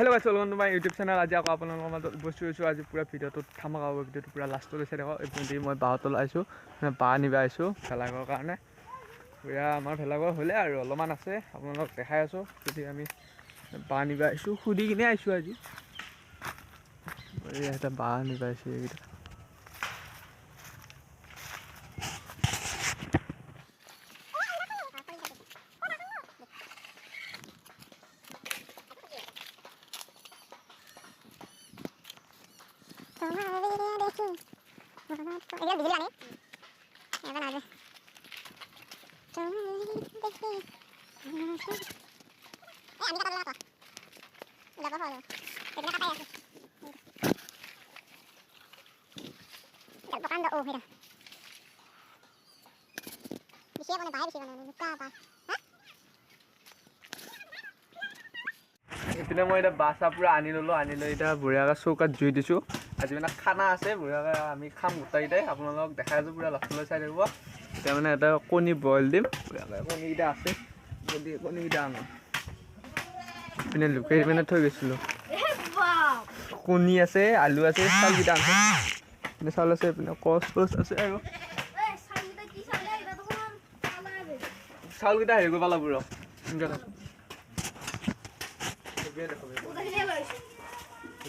Hello গাইছ to my YouTube channel আজি আকৌ আপোনালোকৰ মাজত উপস্থিত হৈছোঁ। আজি পূৰা ভিডিঅ'টোত থামক আৰু ভিডিঅ'টো পূৰা লাষ্টলৈ চাই থাকক এইপিনেদি মই বাহঁতলৈ আহিছোঁ মানে বাঁহ নিব আহিছোঁ ভেলাঘৰৰ কাৰণে। পূৰা আমাৰ ভেলাঘৰ হ'লে আৰু অলপমান আছে আপোনালোকক দেখাই আছোঁ। যদি আমি বাঁহ নিব আহিছোঁ সুধি কিনে আহিছোঁ আজি। এটা বাঁহ নিব আহিছোঁ এইকেইটা। তোমার বিজলি আনে এবার আসবে আমি কথা বলবো দেখো ফলো এটা কাটাই আছে দোকান ও হেরা বিশেষ মানে বাইরে বিশেষ মানে কা পা এইপিনে মই এতিয়া বাহ চাহ পূৰা আনি ল'লোঁ আনি লৈ এতিয়া বঢ়িয়াকৈ চৌকাত জুই দিছোঁ। মানে খানা আছে বঢ়িয়াকৈ আমি খাম গোটেইকেইটাই আপোনালোকক দেখাই আছোঁ পূৰা লাষ্টলৈ চাই থাকিব। এতিয়া মানে এটা কণী বইল দিম বঢ়িয়াকৈ কণীকেইটা আছে, যদি কণীকেইটা আনো। এইপিনে লুকাই পিনে থৈ গৈছিলোঁ। কণী আছে, আলু আছে, চাউলকেইটা আছে এইপিনে চাউল আছে এইপিনে কচ চচ আছে আৰু। চাউলকেইটা হেৰি কৰিব লাগিব ৰ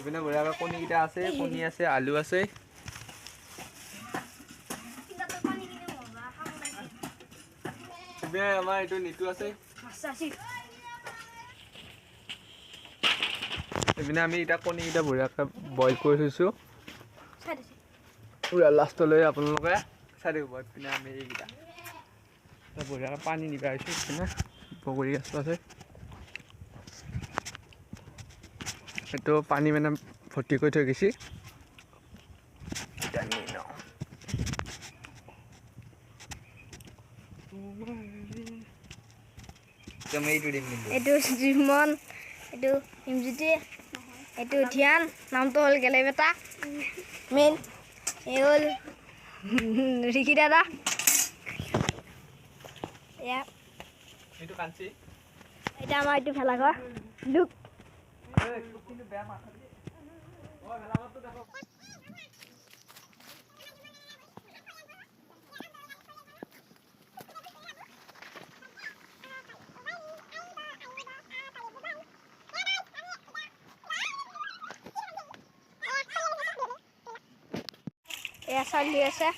এইপিনে বঢ়িয়াকৈ কণীকেইটা আছে কণী আছে আলু আছে। আমাৰ এইটো নিতু আছে এইপিনে আমি এতিয়া কণীকেইটা বঢ়িয়াকৈ বইল কৰি থৈছোঁ। পূৰা লাষ্টলৈ আপোনালোকে চাই থাকিব এইপিনে আমি এইকেইটা। বঢ়িয়াকৈ পানী নিবা আহিছোঁ এইপিনে। বগৰী গছো আছে। এইটো পানী মানে ভৰ্তি কৰি থৈ গৈছে। এইটো জিমন এইটো হিমজ্যোতি এইটো ধ্যান নামটো হ'ল গেলেবেটা মেইন এই হ'ল ৰিকি দাদা। এয়া। এইটো আমাৰ এইটো ভেলাঘৰ। দুখ। এয়া চালি আছে।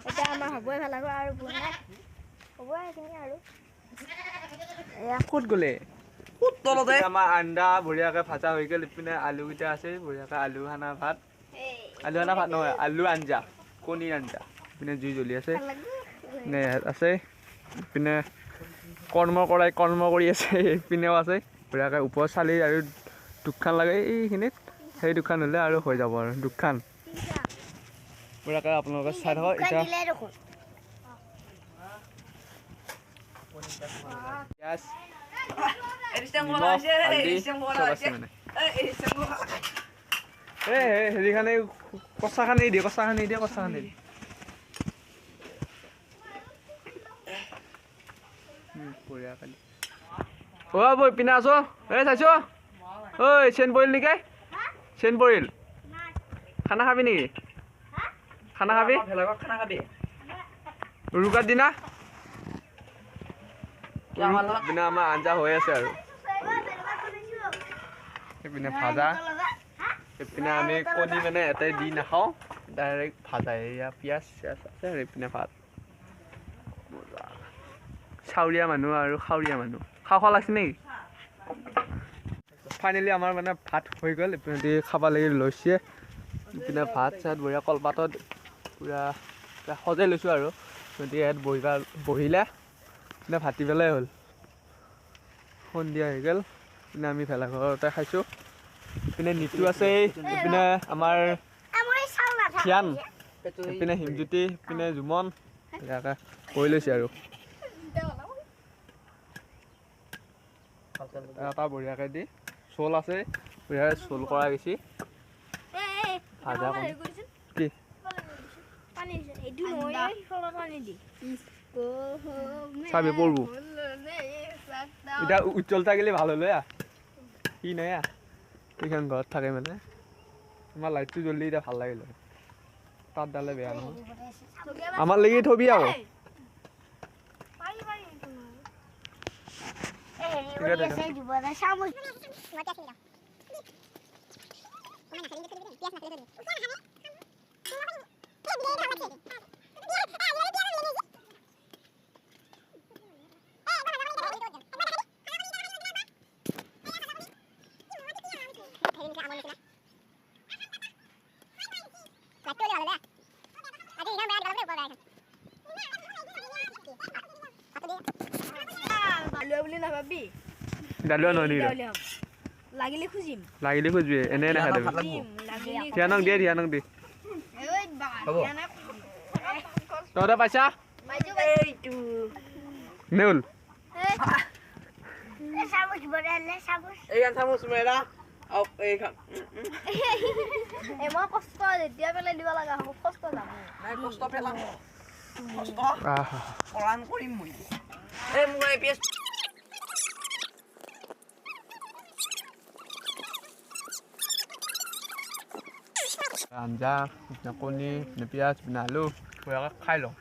এতিয়া আমাৰ হ'বই ভেলাঘৰ আৰু ভোজ নাই। হ'ব সেইখিনি আৰু। এয়া ক'ত গ'লে? তলতে? আমাৰ আন্দা বঢ়িয়াকৈ ভাজা হৈ গ'ল ইপিনে আলুকেইটা আছে বঢ়িয়াকৈ আলু সানা ভাত। আলু সানা ভাত নহয় আলু আঞ্জা কণীৰ আঞ্জা। ইপিনে জুই জ্বলি আছে। আছে। ইপিনে কৰ্ম কৰাই কৰ্ম কৰি আছে ইপিনেও আছে। বঢ়িয়াকৈ ওপৰত চালি আৰু দুখান লাগে এইখিনিত সেই দুখান হ'লে আৰু হৈ যাব আৰু দুখান। বঢ়িয়াকৈ আপোনালোকে চাই থাকক এতিয়া দিয়ে কচাখানে দিয়ে উম, বঢ়িয়া কালি অ' বৈ পিনে আছ এই চাইছ ঐ চেন পৰিল নেকি চেন পৰিল খানা খাবি নেকি খানা খাবি খানা খাবি উৰুকাৰ দিনা কি আমাৰ আঞ্জা হৈ আছে আৰু। এইপিনে ভাজা। এইপিনে আমি কণী মানে এটাই দি নাখাওঁ। ডাইৰেক্ট ভাজা। এয়া পিঁয়াজ চিয়াজ আছে আৰু এইপিনে ভাত। চাউৰীয়া মানুহ আৰু খাৱৰীয়া মানুহ। খাওঁ খাওঁ লাগিছে নেকি? ফাইনেলি আমাৰ মানে ভাত হৈ গ'ল। এইপিনে খাব লাগি লৈছে। ইপিনে ভাত চাত বঢ়িয়া কলপাতত পূৰা সজাই লৈছোঁ আৰু। গতিকে ইয়াত বহিবা বহিলে। পিনে ভাতি পেলাই হ'ল। সন্ধিয়া হৈ গ'ল পিনে আমি ভেলাঘৰতে খাইছোঁ। পিনে নিতু আছে এইপিনে আমাৰ ধ্যান এইপিনে হিমজ্যোতি পিনে জুমন ইয়াকে কৰি লৈছে আৰু। এটা বঢ়িয়াকৈ দি চোল আছে বঢ়িয়াকৈ চোল কৰা গৈছে। ভাজা কি? পানী এইটো নহয় সিফালৰ পানী দি চাবি পৰব এতিয়া উজ্জ্বল থাকিলে ভাল হ'লে আ সি নাই আ এইখন ঘৰত থাকে মানে। আমাৰ লাইটটো জ্বলি এতিয়া ভাল লাগিলে তাত ডালে বেয়া নহয়। আমাৰ লাগি থবি আৰু পাৰি পাৰি এইটো এই হেৰি কৰি আছে। নাভাবি ডালুৱা নহয় নেকি। লাগিলে খুজিম। লাগিলে খুজিবি এনে নাখাই দিবি। ধিয়ানক দিয়ে ধিয়ানক দে তহঁতে পাইছা। নেউল। মই কষ্ট যেতিয়া পেলাই দিব লগা হ'ব কষ্ট যাম নাই কষ্ট পেলাম। কষ্ট। আহা। পৰাণ কৰিম মই। এই মোৰ এই পিঁয়াজ আঞ্জা পিনে কণী পিনে পিঁয়াজ পিনে আলু পূৰাকৈ খাই লওঁ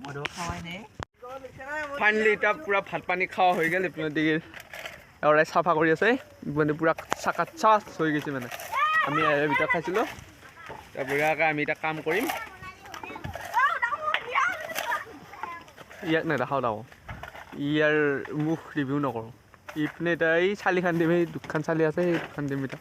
মইতো খাৱাই নাই ফাইনেলি এতিয়া পূৰা ভাত পানী খোৱা হৈ গ'ল ইপিনে দিগি এওৰাই চাফা কৰি আছে ইপিনে পূৰা চাকাত চাচ হৈ গৈছে মানে আমি ইয়াৰে ভিতৰত খাইছিলোঁ এতিয়া বঢ়িয়াকৈ আমি এতিয়া কাম কৰিম ইয়াক নেদেখাওঁ তাকো ইয়াৰ মুখ ৰিভিউ নকৰোঁ ইপিনে এতিয়া এই চালিখান দিম সেই দুখন চালি আছে সেই দুখন দিম এতিয়া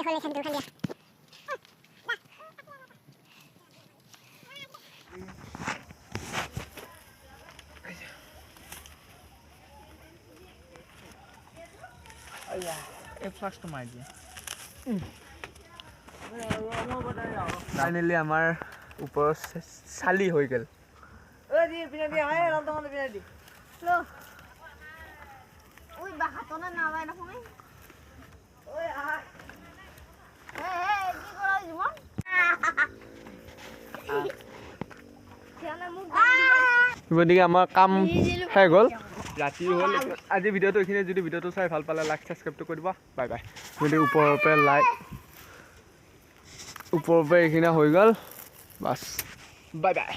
দিয়া দিয়া দিয়া। দিয়া। এবাৰ দিয়ে হলে সেন্টাৰ খালি এই ফ্লাক্সটো মাৰি দিয়া ফাইনেলি আমাৰ ওপৰত চালি। হৈ গ'ল ঐ দি পিনে দিয়া এই ৰামটো পিনে গতিকে আমাৰ কাম শেষ হ'ল। ৰাতি হ'ল। আজি ভিডিঅ'টো এইখিনি যদি ভিডিঅ'টো চাই ভাল পালে লাইক ছাবস্ক্ৰাইবটো কৰি দিবা। বাই বাই গতিকে ওপৰৰ পৰা লাইক ওপৰৰ পৰা এইখিনি হৈ গ'ল বাছ। Bye bye